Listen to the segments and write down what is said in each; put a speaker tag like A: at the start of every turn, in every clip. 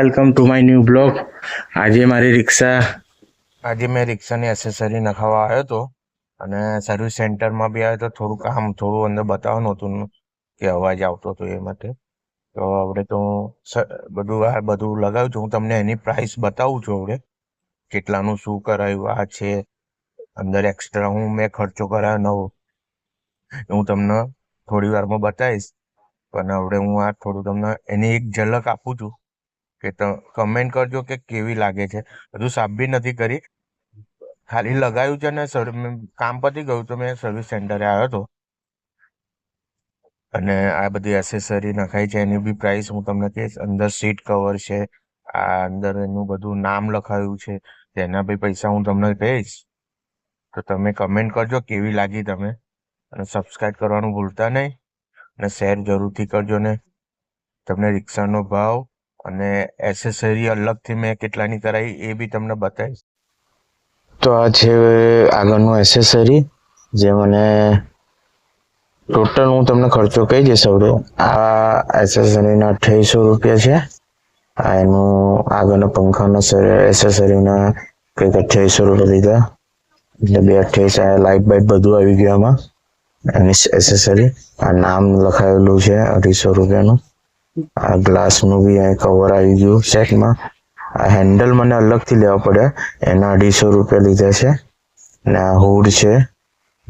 A: Welcome to my new blog આજે મારી રિક્ષા આજે મેં રિક્ષાની એસેસરી નખાવવા આવ્યો હતો અને સર્વિસ સેન્ટરમાં બી આવ્યો તો થોડું કામ થોડું અંદર બતાવવાનું હતું કે અવાજ આવતો હતો એ માટે. તો હવે તો બધું આ બધું લગાવ્યું છું હું તમને એની પ્રાઇસ બતાવું છું હવે કેટલાનું શું કરાયું, આ છે. અંદર એક્સ્ટ્રા હું મેં ખર્ચો કરાયો નવો. હું તમને થોડી વારમાં બતાવીશ. પણ હવે હું આ થોડું તમને એની એક ઝલક આપું છું. કે કમેન્ટ કરજો કે કેવી લાગે છે. હજુ સાફ બી નથી કરી. ખાલી લગાવ્યું છે ને સર કામ પતી ગયું તો મેં સર્વિસ સેન્ટરે આવ્યો હતો. અને આ બધી એસેસરી નખાઈ છે, એની બી પ્રાઇસ હું તમને કહીશ, અંદર સીટ કવર છે, આ અંદર એનું બધું નામ લખાયું છે, તેના બી પૈસા હું તમને કહીશ. તો તમે કમેન્ટ કરજો કેવી લાગી તમે. અને સબસ્ક્રાઇબ કરવાનું ભૂલતા નહીં. અને શેર જરૂરથી કરજો ને. તમને રિક્ષાનો ભાવ અને એસેસરી અલગથી મેં કેટલાની કરાવી એ બી તમને બતાવીશ. તો આ છે આગળનું એસેસરી જે મને ટોટલ હું તમને ખર્ચો કહી દઈશ હવે. આ એસેસરીના અઠ્યાવીસો રૂપિયા છે. આ એનું આગળનો પંખાનો એસેસરીના કંઈક અઠ્યાવીસો રૂપિયા લીધા. એટલે બે અઠ્યાવીસ આ લાઇટ બાઇટ બધું આવી ગયું આમાં. એની એસેસરી આ નામ લખાયેલું છે અઢીસો રૂપિયાનું. આ ગ્લાસનું બી અહીં કવર આવી ગયું સેટમાં આ હેન્ડલ મને અલગથી લેવા પડ્યા એના અઢીસો રૂપિયા લીધા છે. અને આ હુડ છે.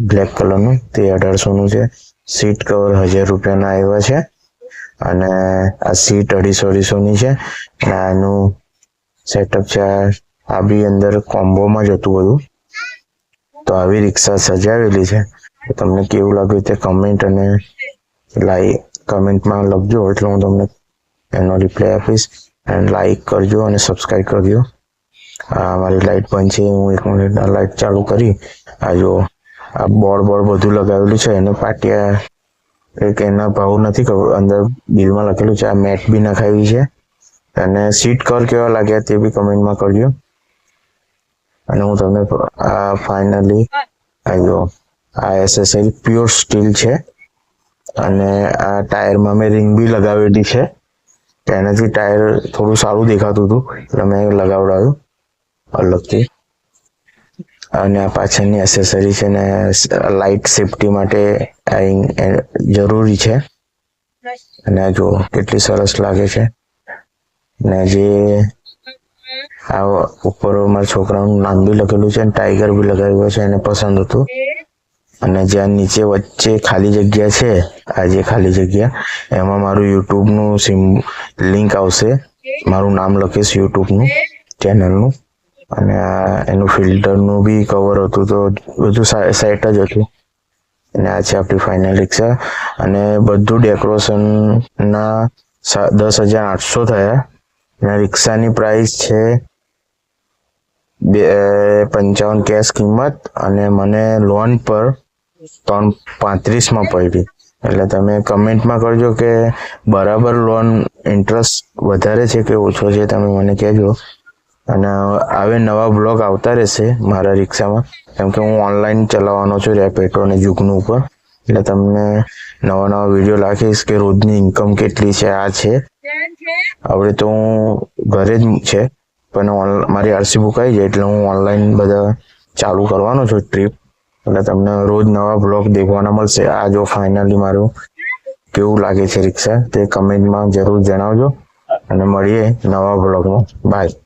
A: બ્લેક કલરનું તે અઢારસોનું છે. સીટ કવર હજાર રૂપિયાના આવ્યા છે. અને આ સીટ અઢીસો અઢીસોની છે. અને આનું સેટઅપ છે. આ- બી અંદર કોમ્બોમાં જ હતું. તો આવી રિક્ષા સજાવેલી છે. તમને કેવું લાગ્યું તે કમેન્ટ અને લાઈક કમેન્ટમાં લખજો, એટલે હું તમને એનો રિપ્લાય આપીશ. એન્ડ લાઈક કરજો અને સબસ્ક્રાઈબ કરજો. આ મારી લાઇટ બંધ છે, હું એક મિનિટ લાઇટ ચાલુ કરી. આ જો, આ બોર્ડ બોર્ડ બધું લગાવેલું છે, એને પાટિયા એક એના ભાવ નથી ખબર, અંદર બિલમાં લખેલું છે, આ મેટ બી નખાવી છે. અને સીટ કર કેવા લાગ્યા તે બી કમેન્ટમાં કરજો. અને હું તમને આ ફાઇનલી આ જો, આ એસેસરી પ્યોર સ્ટીલ છે. અને આ ટાયરમાં મેં રિંગ બી લગાવેલી છે. એનાથી ટાયર થોડું સારું દેખાતું હતું, એટલે મેં લગાવડાવ્યું અલગથી. અને આ પાછળની એસેસરી છે ને લાઇટ સેફટી માટે જરૂરી છે. અને જો કેટલી સરસ લાગે છે. ને જે આ ઉપર મારા છોકરાનું નામ બી લખેલું છે ટાઈગર બી લગાવ્યું છે, એને પસંદ હતું. અને જ્યાં નીચે વચ્ચે ખાલી જગ્યા છે આ જે ખાલી જગ્યા, એમાં મારું યુટ્યુબનું સિમ લિંક આવશે. મારું નામ લખીશ યુટ્યુબનું, ચેનલનું. અને એનું ફિલ્ટરનું બી કવર હતું તો બધું સેટ જ હતું. અને આ છે આપણી ફાઇનલ રિક્ષા. અને બધું ડેકોરેશનના દસ હજાર આઠસો થયા. અને રિક્ષાની પ્રાઇસ છે બે, પંચાવન કેશ કિંમત. અને મને લોન પર ત્રણ પાંત્રીસમાં પડી. એટલે તમે કમેન્ટમાં કરજો કે બરાબર લોન ઇન્ટરેસ્ટ વધારે છે કે ઓછો છે તમે મને કહેજો. અને હવે નવા બ્લોગ આવતા રહેશે મારા રિક્ષામાં. કેમ કે હું ઓનલાઈન ચલાવવાનો છું રેપેટો અને જુગનું ઉપર. એટલે તમને નવા નવા વીડિયો રાખીશ કે રોજની ઇન્કમ કેટલી છે, આ છે. હવે તો હું ઘરે જ છે. પણ મારી આરસી બુક આવી જાય એટલે હું ઓનલાઈન બધા ચાલુ કરવાનો છું ટ્રીપ એટલે તમને રોજ નવા બ્લોગ દેખવાના મળશે. આ જો ફાઇનલી મારું કેવું લાગે છે રિક્ષા, તે કમેન્ટમાં જરૂર જણાવજો. અને મળીએ નવા બ્લોગમાં બાય